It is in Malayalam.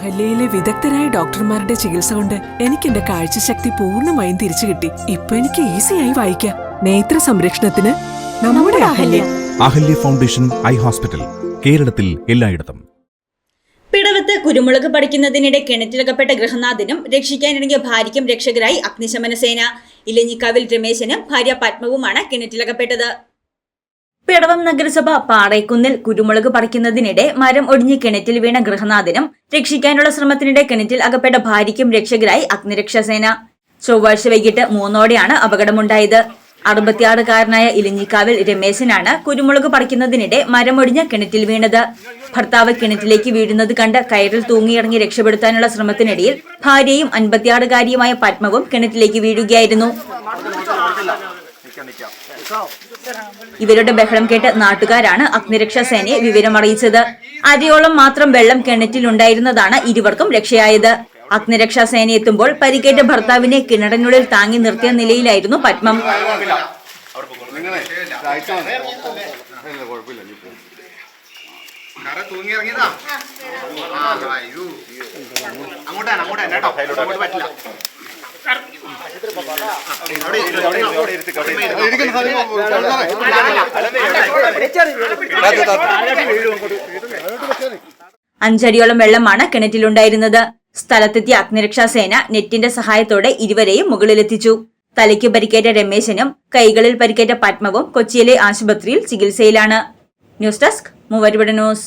അഹല്യയിലെ വിദഗ്ധരായ ഡോക്ടർമാരുടെ ചികിത്സ കൊണ്ട് എനിക്ക് എന്റെ കാഴ്ചശക്തി പൂർണമായും തിരിച്ചു കിട്ടി. ഇപ്പൊ എനിക്ക് ഈസിയായി വായിക്കാം. നേത്ര സംരക്ഷണത്തിന് നമ്മുടെ Ahalya. Ahalya. Foundation eye hospital കേരളത്തിൽ എല്ലായിടത്തും. പിടവത്ത് കുരുമുളക് പഠിക്കുന്നതിനിടെ കിണറ്റിലകപ്പെട്ട ഗൃഹനാഥനും രക്ഷിക്കാനിറങ്ങിയ ഭാര്യയ്ക്കും രക്ഷകരായി അഗ്നിശമന സേന ഇലഞ്ഞിക്കാവിൽ രമേശനും ഭാര്യ പത്മവുമാണ് കിണറ്റിലകപ്പെട്ടത്. പിടവം നഗരസഭ പാറയ്ക്കുന്നിൽ കുരുമുളക് പറിക്കുന്നതിനിടെ മരം ഒടിഞ്ഞ് കിണറ്റിൽ വീണ ഗൃഹനാഥനും രക്ഷിക്കാനുള്ള ശ്രമത്തിനിടെ കിണറ്റിൽ അകപ്പെട്ട ഭാര്യയ്ക്കും രക്ഷകരായി അഗ്നിരക്ഷാസേന. ചൊവ്വാഴ്ച വൈകിട്ട് മൂന്നോടെയാണ് അപകടമുണ്ടായത്. അറുപത്തിയാറുകാരനായ ഇലിഞ്ഞിക്കാവിൽ രമേശനാണ് കുരുമുളക് പറിക്കുന്നതിനിടെ മരമൊടിഞ്ഞ കിണറ്റിൽ വീണത്. ഭർത്താവ് കിണറ്റിലേക്ക് വീഴുന്നത് കണ്ട് കയറിൽ തൂങ്ങിയിറങ്ങി രക്ഷപ്പെടുത്താനുള്ള ശ്രമത്തിനിടയിൽ ഭാര്യയും അൻപത്തിയാറുകാരിയുമായ പത്മവും കിണറ്റിലേക്ക് വീഴുകയായിരുന്നു. ഇവരുടെ ബഹളം കേട്ട് നാട്ടുകാരാണ് അഗ്നിരക്ഷാ സേനയെ വിവരമറിയിച്ചത്. അരയോളം മാത്രം വെള്ളം കിണറ്റിലുണ്ടായിരുന്നതാണ് ഇരുവർക്കും രക്ഷയായത്. അഗ്നിരക്ഷാ സേന എത്തുമ്പോൾ പരിക്കേറ്റ ഭർത്താവിനെ കിണറിനുള്ളിൽ താങ്ങി നിർത്തിയ നിലയിലായിരുന്നു പത്മം. അങ്ങോട്ടാണ് അങ്ങോട്ടാണ് കേട്ടോ അങ്ങോട്ട് പറ്റില്ല അഞ്ചടിയോളം വെള്ളമാണ് കിണറ്റിലുണ്ടായിരുന്നത്. സ്ഥലത്തെത്തിയ അഗ്നിരക്ഷാസേന നെറ്റിന്റെ സഹായത്തോടെ ഇരുവരെയും മുകളിലെത്തിച്ചു. തലയ്ക്ക് പരിക്കേറ്റ രമേശനും കൈകളിൽ പരിക്കേറ്റ പത്മവും കൊച്ചിയിലെ ആശുപത്രിയിൽ ചികിത്സയിലാണ്. ന്യൂസ് ഡെസ്ക് മൂവരുപട ന്യൂസ്.